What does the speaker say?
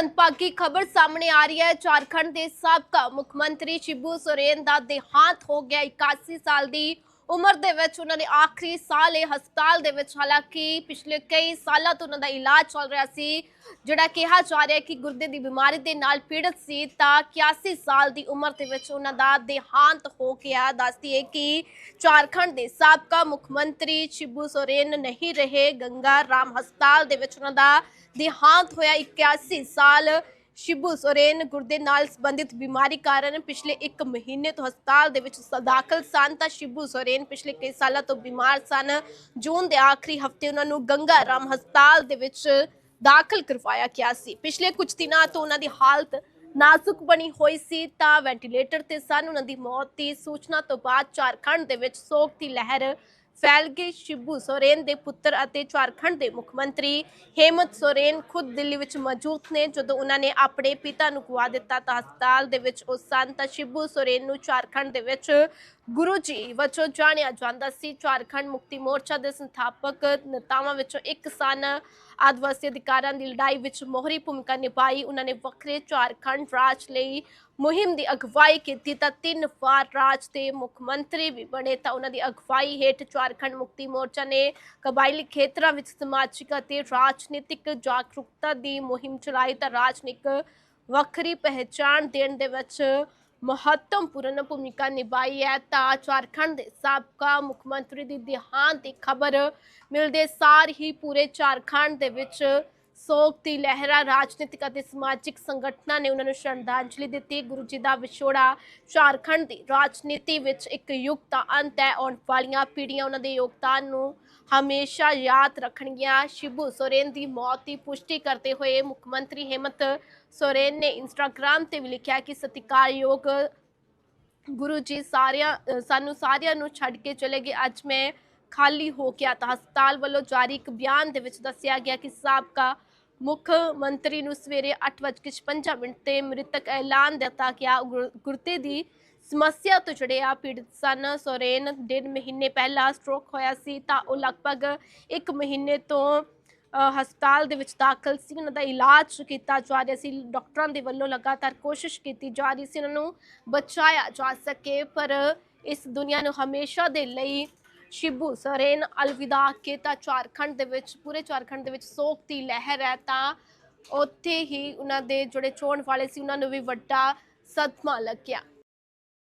ਮੰਦਭਾਗੀ ਖਬਰ ਸਾਹਮਣੇ ਆ ਰਹੀ ਹੈ। ਝਾਰਖੰਡ ਦੇ ਸਾਬਕਾ ਮੁੱਖ ਮੰਤਰੀ ਸ਼ਿਬੂ ਸੋਰੇਨ ਦਾ ਦੇਹਾਂਤ ਹੋ ਗਿਆ। 81 ਸਾਲ ਦੀ ਉਮਰ ਦੇ ਵਿੱਚ ਉਹਨਾਂ ਦੇ ਆਖਰੀ ਸਾਲ ਇਹ ਹਸਪਤਾਲ ਦੇ ਵਿੱਚ, ਹਾਲਾਂਕਿ ਪਿਛਲੇ ਕਈ ਸਾਲਾਂ ਤੋਂ ਉਹਨਾਂ ਦਾ ਇਲਾਜ ਚੱਲ ਰਿਹਾ ਸੀ, ਜਿਹੜਾ ਕਿਹਾ ਜਾ ਰਿਹਾ ਕਿ ਗੁਰਦੇ ਦੀ ਬਿਮਾਰੀ ਦੇ ਨਾਲ ਪੀੜਤ ਸੀ ਤਾਂ 81 ਸਾਲ ਦੀ ਉਮਰ ਦੇ ਵਿੱਚ ਉਹਨਾਂ ਦਾ ਦੇਹਾਂਤ ਹੋ ਗਿਆ। ਦੱਸਦੀ ਹੈ ਕਿ ਝਾਰਖੰਡ ਦੇ ਸਾਬਕਾ ਮੁੱਖ ਮੰਤਰੀ ਸ਼ਿਬੂ ਸੋਰੇਨ ਨਹੀਂ ਰਹੇ, ਗੰਗਾ ਰਾਮ ਹਸਪਤਾਲ ਦੇ ਵਿੱਚ ਉਹਨਾਂ ਦਾ ਦੇਹਾਂਤ ਹੋਇਆ। 81 ਸਾਲ ਸ਼ਿਬੂ ਸੋਰੇਨ ਗੁਰਦੇ ਨਾਲ ਸੰਬੰਧਿਤ ਬਿਮਾਰੀ ਕਾਰਨ ਪਿਛਲੇ 1 ਮਹੀਨੇ ਤੋਂ ਹਸਪਤਾਲ ਦੇ ਵਿੱਚ ਦਾਖਲ ਸਨ। ਤਾਂ ਸ਼ਿਬੂ ਸੋਰੇਨ ਪਿਛਲੇ ਕਈ ਸਾਲਾਂ ਤੋਂ ਬਿਮਾਰ ਸਨ। ਜੂਨ ਦੇ ਆਖਰੀ ਹਫ਼ਤੇ ਉਹਨਾਂ ਨੂੰ ਗੰਗਾ ਰਾਮ ਹਸਪਤਾਲ ਦੇ ਵਿੱਚ ਦਾਖਲ ਕਰਵਾਇਆ ਗਿਆ ਸੀ। ਪਿਛਲੇ ਕੁਝ ਦਿਨਾਂ ਤੋਂ ਉਹਨਾਂ ਦੀ ਹਾਲਤ ਨਾਜ਼ੁਕ ਬਣੀ ਹੋਈ ਸੀ। ਤਾਂ ਵੈਂਟੀਲੇਟਰ ਤੇ ਸਨ। ਉਹਨਾਂ ਦੀ ਮੌਤ ਦੀ ਸੂਚਨਾ ਤੋਂ ਬਾਅਦ ਝਾਰਖੰਡ ਦੇ ਵਿੱਚ ਸੋਗ ਦੀ ਲਹਿਰ ਫੈਲ ਗਈ ਸ਼ਿਬੂ ਸੋਰੇਨ ਦੇ ਪੁੱਤਰ ਅਤੇ ਝਾਰਖੰਡ ਦੇ ਮੁੱਖ ਮੰਤਰੀ ਹੇਮੰਤ ਸੋਰੇਨ ਖੁਦ ਦਿੱਲੀ ਵਿੱਚ ਮੌਜੂਦ ਨੇ। ਜਦੋਂ ਉਹਨਾਂ ਨੇ ਆਪਣੇ ਪਿਤਾ ਨੂੰ ਗਵਾ ਦਿੱਤਾ ਤਾਂ ਹਸਪਤਾਲ ਦੇ ਵਿੱਚ ਉਹ ਸਨ ਤਾਂ ਸ਼ਿਬੂ ਸੋਰੇਨ ਨੂੰ ਝਾਰਖੰਡ ਦੇ ਵਿੱਚ ਗੁਰੂ ਜੀ ਵਜੋਂ ਜਾਣਿਆ ਜਾਂਦਾ ਸੀ। ਝਾਰਖੰਡ ਮੁਕਤੀ ਮੋਰਚਾ ਦੇ ਸੰਸਥਾਪਕ ਨੇਤਾਵਾਂ ਵਿੱਚੋਂ ਇੱਕ ਸਨ। ਆਦਿਵਾਸੀ ਅਧਿਕਾਰਾਂ ਦੀ ਲੜਾਈ ਵਿੱਚ ਮੋਹਰੀ ਭੂਮਿਕਾ ਨਿਭਾਈ। ਉਹਨਾਂ ਨੇ ਵੱਖਰੇ ਝਾਰਖੰਡ ਰਾਜ ਲਈ ਮੁਹਿੰਮ ਦੀ ਅਗਵਾਈ ਕੀਤੀ ਤਾਂ ਤਿੰਨ ਵਾਰ ਰਾਜ ਦੇ ਮੁੱਖ ਮੰਤਰੀ ਵੀ ਬਣੇ ਤਾਂ ਉਹਨਾਂ ਦੀ ਅਗਵਾਈ ਹੇਠ ਝਾਰਖੰਡ ਮੁਕਤੀ ਮੋਰਚਾ ਨੇ ਕਬਾਇਲੀ ਖੇਤਰਾਂ ਵਿੱਚ ਸਮਾਜਿਕ ਅਤੇ ਰਾਜਨੀਤਿਕ ਜਾਗਰੂਕਤਾ ਦੀ ਮੁਹਿੰਮ ਚਲਾਈ ਤਾਂ ਰਾਜਨੀਤਿਕ ਵੱਖਰੀ ਪਹਿਚਾਣ ਦੇਣ ਦੇ ਵਿੱਚ ਮਹੱਤਵਪੂਰਨ ਭੂਮਿਕਾ ਨਿਭਾਈ ਹੈ। ਤਾਂ ਝਾਰਖੰਡ ਦੇ ਸਾਬਕਾ ਮੁੱਖ ਮੰਤਰੀ ਦੀ ਦੇਹਾਂਤ ਦੀ ਖਬਰ ਮਿਲਦੇ ਸਾਰ ਹੀ ਪੂਰੇ ਝਾਰਖੰਡ ਦੇ ਵਿੱਚ ਸੋਗ ਦੀ ਲਹਿਰਾ, ਰਾਜਨੀਤਿਕ ਅਤੇ ਸਮਾਜਿਕ ਸੰਗਠਨਾਂ ਨੇ ਉਹਨਾਂ ਨੂੰ ਸ਼ਰਧਾਂਜਲੀ ਦਿੱਤੀ। ਗੁਰੂ ਜੀ ਦਾ ਵਿਛੋੜਾ ਝਾਰਖੰਡ ਦੀ ਰਾਜਨੀਤੀ ਵਿੱਚ ਇੱਕ ਯੁੱਗ ਦਾ ਅੰਤ ਹੈ। ਆਉਣ ਵਾਲੀਆਂ ਪੀੜ੍ਹੀਆਂ ਉਹਨਾਂ ਦੇ ਯੋਗਦਾਨ ਨੂੰ ਹਮੇਸ਼ਾ ਯਾਦ ਰੱਖਣਗੀਆਂ। ਸ਼ਿਬੂ ਸੋਰੇਨ ਦੀ ਮੌਤ ਦੀ ਪੁਸ਼ਟੀ ਕਰਦੇ ਹੋਏ ਮੁੱਖ ਮੰਤਰੀ ਹੇਮੰਤ ਸੋਰੇਨ ਨੇ ਇੰਸਟਾਗ੍ਰam ਤੇ ਵੀ ਲਿਖਿਆ ਕਿ ਸਤਿਕਾਰਯੋਗ ਗੁਰੂ ਜੀ ਸਾਰਿਆਂ ਸਾਨੂੰ ਸਾਰਿਆਂ ਨੂੰ ਛੱਡ ਕੇ ਚਲੇ ਗਏ। ਅੱਜ ਮੈਂ ਖਾਲੀ ਹੋ ਗਿਆ ਤਾਂ ਹਸਪਤਾਲ ਵੱਲੋਂ ਜਾਰੀ ਇੱਕ ਬਿਆਨ ਦੇ ਵਿੱਚ ਦੱਸਿਆ ਗਿਆ ਕਿ ਸਾਬਕਾ ਮੁੱਖ ਮੰਤਰੀ ਨੂੰ ਸਵੇਰੇ 8:56 ਮਿੰਟ ਤੇ ਮ੍ਰਿਤਕ ਐਲਾਨ ਦਿੱਤਾ ਗਿਆ। ਗੁਰ- ਗੁਰਦੇ ਦੀ ਸਮੱਸਿਆ ਤੋਂ ਜੁੜਿਆ ਪੀੜਤ ਸਨ। ਸੋਰੇਨ ਡੇਢ ਮਹੀਨੇ ਪਹਿਲਾਂ ਸਟ੍ਰੋਕ ਹੋਇਆ ਸੀ ਤਾਂ ਉਹ ਲਗਭਗ 1 ਮਹੀਨੇ ਤੋਂ ਹਸਪਤਾਲ ਦੇ ਵਿੱਚ ਦਾਖਲ ਸੀ। ਉਹਨਾਂ ਦਾ ਇਲਾਜ ਕੀਤਾ ਜਾ ਰਿਹਾ ਸੀ। ਡਾਕਟਰਾਂ ਦੇ ਵੱਲੋਂ ਲਗਾਤਾਰ ਕੋਸ਼ਿਸ਼ ਕੀਤੀ ਜਾ ਰਹੀ ਸੀ ਉਹਨਾਂ ਨੂੰ ਬਚਾਇਆ ਜਾ ਸਕੇ, ਪਰ ਇਸ ਦੁਨੀਆ ਨੂੰ ਹਮੇਸ਼ਾ ਦੇ ਲਈ ਸ਼ਿਬੂ ਸੋਰੇਨ ਅਲਵਿਦਾ ਕੇ ਤਾਂ ਝਾਰਖੰਡ ਦੇ ਵਿੱਚ, ਪੂਰੇ ਝਾਰਖੰਡ ਦੇ ਵਿੱਚ ਸੋਗ ਦੀ ਲਹਿਰ ਹੈ ਤਾਂ ਉੱਥੇ ਹੀ ਉਹਨਾਂ ਦੇ ਜਿਹੜੇ ਚੋਣ ਵਾਲੇ ਸੀ। ਉਹਨਾਂ ਨੂੰ ਵੀ ਵੱਡਾ ਸਦਮਾ ਲੱਗਿਆ।